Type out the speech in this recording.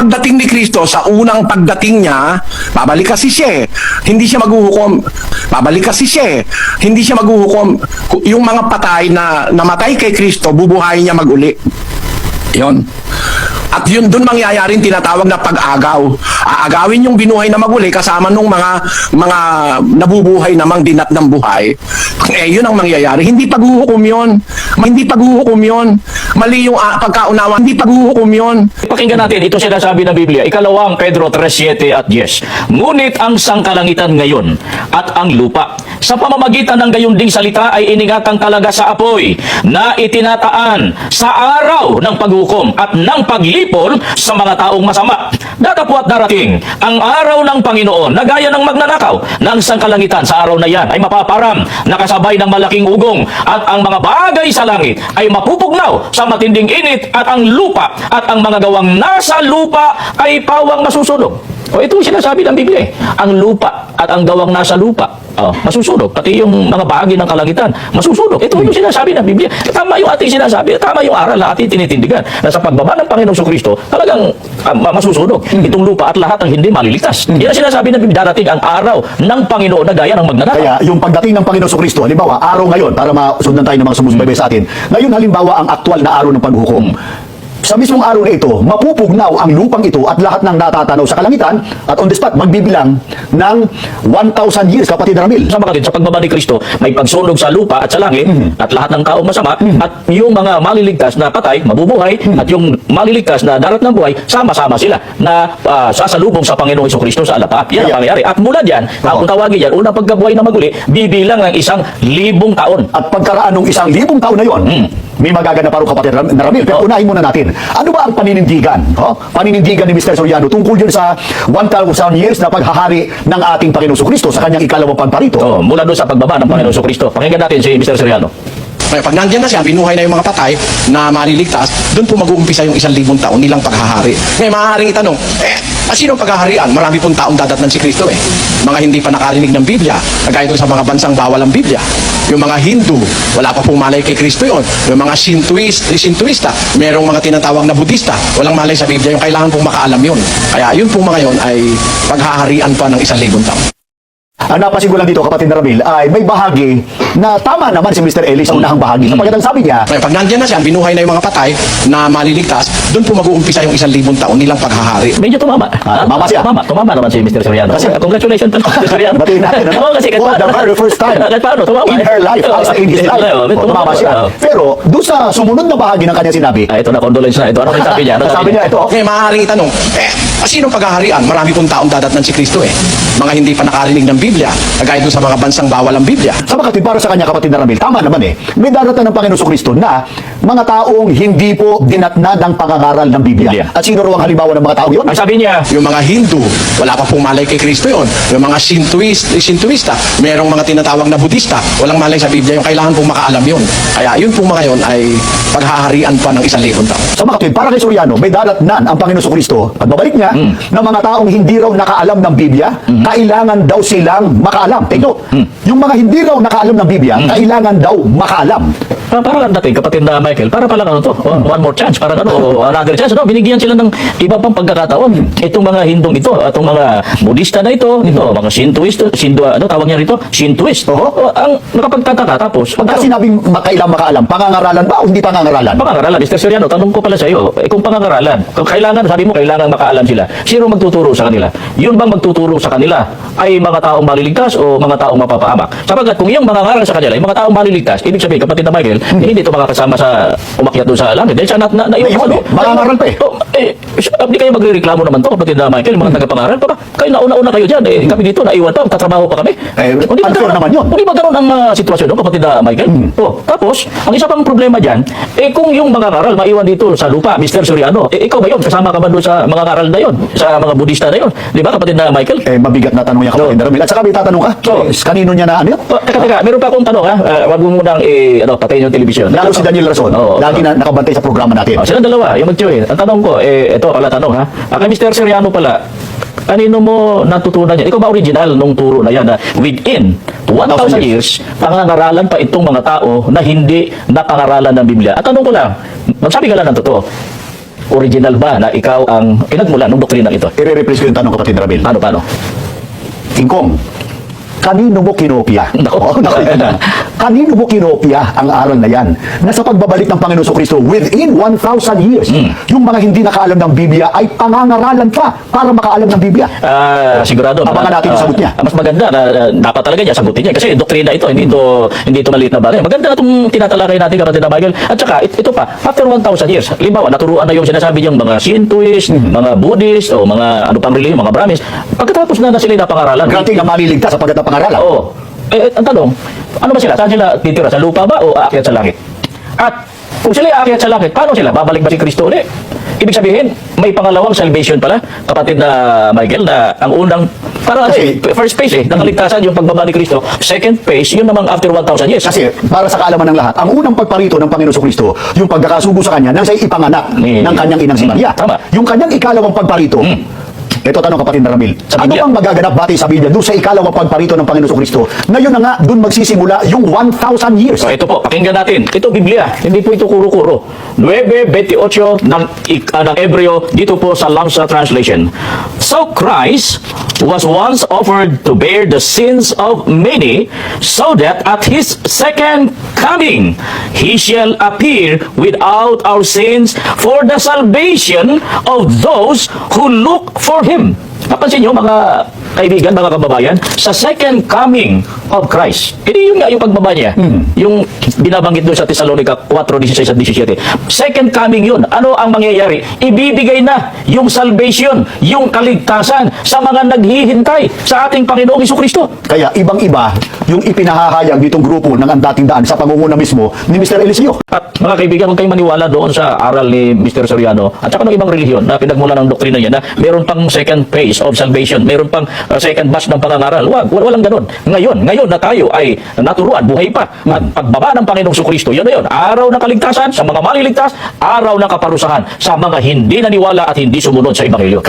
Pagdating ni Kristo, sa unang pagdating niya, babalik kasi siya eh. Hindi siya maghuhukom. Babalik kasi siya eh. Hindi siya maghuhukom. Yung mga patay na namatay kay Kristo, bubuhayin niya maguli. Yon. At yun doon mangyayari yung tinatawag na pag-agaw. Aagawin yung binuhay na maguli kasama nung mga mga nabubuhay namang dinat ng buhay. Eh yun ang mangyayari. Hindi paghuhukom yun. Hindi paghuhukom yun. Mali yung ah, pagkaunawa. Hindi paghuhukom yun. Pakinggan natin, ito sinasabi ng Biblia, ikalawang Pedro 3.7 at 10. Ngunit ang sangkalangitan ngayon at ang lupa, sa pamamagitan ng gayon ding salita ay inigatang talaga sa apoy na itinataan sa araw ng paghukom at ng paglipol sa mga taong masama. Datapwat darating ang araw ng Panginoon na gaya ng magnanakaw na ang sangkalangitan sa araw na yan ay mapaparam nakasabay ng malaking ugong at ang mga bagay sa langit ay mapupugnaw sa matinding init at ang lupa at ang mga gawang nasa lupa ay pawang masusunog. O ito sinasabi ng Biblia eh. Ang lupa at ang gawang nasa lupa, oh, masusunog. Pati yung mga bahagi ng kalangitan, masusunog. Ito yung sinasabi ng Biblia. Tama yung ating sinasabi, tama yung aral na ating tinitindigan. Na sa pagbaba ng Panginoong Kristo, talagang ma- masusunog. Itong lupa at lahat ang hindi maliligtas. Yan ang sinasabi ng Biblia. Darating ang araw ng Panginoon na gaya ng magnanakaw. Kaya yung pagdating ng Panginoon Kristo, halimbawa, araw ngayon, para masundan tayo ng mga sumusubaybay sa atin, ngayon halimbawa ang aktwal na araw ng paghukom. Sa mismong araw na ito, mapupugnaw ang lupang ito at lahat ng natatanaw sa kalangitan at on the spot, magbibilang ng 1,000 years, kapatid Ramil. Sama ka din sa pagbaba ni Kristo, may pagsunog sa lupa at sa langit at lahat ng taong masama at yung mga maliligtas na patay, mabubuhay at yung maliligtas na darat ng buhay, sama-sama sila na ah, sasalubong sa Panginoong Kristo sa alapa. Yan ang mangyayari. At mula diyan, Oo. kung tawagin yan, unang pagkabuhay na maguli, bibilang ng isang libong taon. At pagkaraan ng isang libong taon na yon, may magaganap pa rin kapatid na Ramil. Pero unahin muna natin, ano ba ang paninindigan? Oh? Paninindigan ni Mr. Soriano tungkol yun sa 1,000 years na paghahari ng ating Panginoon Kristo sa kanyang ikalawang pagparito. Oh, mula doon sa pagbaba ng Panginoong Iso Kristo. Pakinggan natin si Mr. Seriano. Kaya pag nandiyan na siya, binuhay na yung mga patay na maliligtas, doon po mag-uumpisa yung isang libong taon nilang paghahari. Ngayon, maaaring itanong, eh, ah, sino paghaharian? Marami pong taong dadatnan si Kristo eh. Mga hindi pa nakarinig ng Biblia, kagaya doon sa mga bansang bawal ang Biblia. Yung mga Hindu, wala pa pong malay kay Kristo yun. Yung mga Shintoist, Shintoista, merong mga tinatawag na Budista, walang malay sa Biblia, yung kailangan pong makaalam yun. Kaya yun pong mga yun ay paghaharian pa ng isang libong taon. Ang napansin ko lang dito, kapatid na Ramil, ay may bahagi na tama naman si Mr. Eli sa unahang bahagi. Sapagkat ang sabi niya, Kaya pag nandiyan na siya, binuhay na yung mga patay na maliligtas, doon po mag-uumpisa yung isang libong taon nilang paghahari. Medyo tumama. Ah, tumama siya. Tumama, tumama naman si Mr. Seriano. Kasi- congratulations Mr. Seriano. Batiin natin, ano? Oo, kasi kahit For paano- the very first time kahit paano, tumama. in her life, as in his life. Oo, Oh, tumama siya. Oo. Pero, doon sa sumunod na bahagi ng kanyang sinabi, Ah, ito na, condolence na. Ito, ano yung sabi niya? Ano sabi niya, ito, Okay, maaaring itanong, eh, sino paghaharian? Marami pong taong dadatnan si Kristo eh. Mga hindi pa nakarinig ng Biblia, kagaya doon sa mga bansang bawal ang Biblia. sa makatid para sa kanya kapatid na Ramil, tama naman eh. May darating ng Panginoon Kristo na mga taong hindi po dinatnad ang pangangaral ng Biblia. Biblia. At sino raw ang halimbawa ng mga tao yun? Ang sabi niya, Yung mga Hindu, wala pa pong malay kay Kristo yon. Yung mga Shintoist, Shintoista, merong mga tinatawag na Budista, walang malay sa Biblia, yung kailangan pong makaalam yun. Kaya yun pong mga yun ay paghaharian pa ng isang libong taon. Sa makatid, para kay Soriano, may daratnan ang Panginoon Kristo at babalik niya ng mga taong hindi raw nakaalam ng Biblia, kailangan daw silang makaalam. Take note, yung mga hindi raw nakaalam ng Biblia, kailangan daw makaalam. para para lang dating kapatid na Michael, para pala ano to, oh, one more chance, para ano, oh, another chance, no? binigyan sila ng iba pang pagkakataon. Itong mga Hindong ito, itong mga Budista na ito, ito, mga Shintoist, Shindo, ano tawag niya rito? Shintoist. Oo. Oh, ang nakapagtataka tapos, Pagka pagka sinabing makailang makaalam, pangangaralan ba o hindi pangangaralan? Pangangaralan, Mr. Soriano, tanong ko pala sa iyo, eh, kung pangangaralan, kung kailangan, sabi mo, kailangan makaalam sila, sino magtuturo sa kanila? Yun bang magtuturo sa kanila ay mga taong maliligtas o mga taong mapapahamak? Sabagat kung yung mangangaral sa kanila ay mga taong maliligtas, ibig sabihin, kapatid na Michael, eh, hindi ito makakasama sa umakyat doon sa langit. Dahil siya na, na, na, Naiwan eh. Mangangaral pa eh. Oh, eh, hindi kayo magrereklamo naman to, kapatid na Michael, mga tagapangaral, baka kayo nauna-una kayo dyan, eh, kami dito, naiwan pa, tatrabaho pa kami. Eh, Hindi ba ganun- naman yun. Hindi ba ganun ang ah, sitwasyon no, kapatid na Michael? Oh, tapos, ang isa pang problema dyan, eh kung yung mga ngaral maiwan dito sa lupa, Mr. Soriano, eh ikaw ba yun? Kasama ka ba doon sa mga ngaral na yun? Sa mga Budista na yun? Di ba kapatid na Michael? Eh, mabigat na tanong yan kapatid na Ramil. At saka may tatanong ka, Oo. eh, kanino niya na ano yun? Oh, teka, teka, meron pa akong tanong ha. Uh, wag mo munang eh, ano, patayin yung television. Lalo si Daniel Rason, Oo. lagi na nakabantay sa programa natin. Oh, sila dalawa, yung mag-join. Ang tanong ko, eh, ito pala tanong ha. Ah, kay Mr. Soriano pala, kanino mo natutunan yan? Ikaw ba original nung turo na yan na within 1,000 years, pangangaralan pa itong mga tao na hindi napangaralan ng Biblia? At tanong ko lang, magsabi ka lang ng totoo, original ba na ikaw ang pinagmula ng doktrina ito? I-replace ko yung tanong kapatid Ramil. Paano, paano? Ingkong, kanino mo kinopia? Nako. Oo, nakita na. Kanino mo kinopia ang aral na yan? Na sa pagbabalik ng Panginoon sa Kristo within 1,000 years, Hmm. yung mga hindi nakaalam ng Biblia ay pangangaralan pa para makaalam ng Biblia. Ah, sigurado. Abangan natin yung sagot niya. ah, mas maganda na ah, dapat talaga niya sagutin niya kasi doktrina ito, hindi ito hindi ito maliit na bagay. Maganda itong tinatalakay natin kapatid na Michael. At saka it- ito pa, after 1,000 years, limbawa naturuan na yung sinasabi niyang mga Shintoist, Hmm. mga Buddhist o mga ano pang relihiyon, mga Brahmins. Pagkatapos na na sila napangaralan. Granting na maliligtas sapagkat ang pangaralan. Oo. Eh, eh, ang tanong, ano ba sila? Saan sila titira? Sa lupa ba o aakyat sa langit? At kung sila aakyat sa langit, paano sila? Babalik ba si Kristo ulit? Ibig sabihin, may pangalawang salvation pala, kapatid na Michael, na ang unang, para Kasi- eh, first phase eh, ng kaligtasan yung pagbaba ni Kristo. Second phase, yun namang after 1,000 years. Kasi para sa kaalaman ng lahat, ang unang pagparito ng Panginoon sa Kristo, yung pagkakasugo sa kanya nang siya'y ipanganak Eh, ng kanyang inang si mm, Maria. tama. Yung kanyang ikalawang pagparito, ito tanong kapatid na Ramil, Sa ano bang magaganap batay sa Biblia doon sa ikalawang pagparito ng Panginoon Kristo? Ngayon na nga, doon magsisimula yung 1,000 years. So ito po, pakinggan natin. Ito Biblia, hindi po ito kuro-kuro. 9.28 ng, ah, ng Hebreo dito po sa Lamsa Translation. So Christ was once offered to bear the sins of many so that at His second coming He shall appear without our sins for the salvation of those who look for Him. Napansin nyo mga kaibigan, mga kababayan, sa second coming of Christ. Hindi yun nga yung pagbaba niya. Yung binabanggit doon sa Thessalonica 4:16 at 17. Second coming yun. Ano ang mangyayari? Ibibigay na yung salvation, yung kaligtasan sa mga naghihintay sa ating Panginoong Kristo. Kaya ibang-iba yung ipinahahayag nitong grupo ng ang dating daan sa pangunguna mismo ni Mr. Eliseo. At mga kaibigan, huwag kayong maniwala doon sa aral ni Mr. Soriano at saka ng ibang relihiyon na pinagmula ng doktrina niya na meron pang second phase of salvation, meron pang uh, second batch ng pangangaral. Wag, wal- walang ganun. Ngayon, ngayon na tayo ay naturuan, buhay pa. At pagbaba ng Panginoong Kristo, yun na yun. Araw ng kaligtasan sa mga maliligtas, araw ng kaparusahan sa mga hindi naniwala at hindi sumunod sa Ebanghelyo.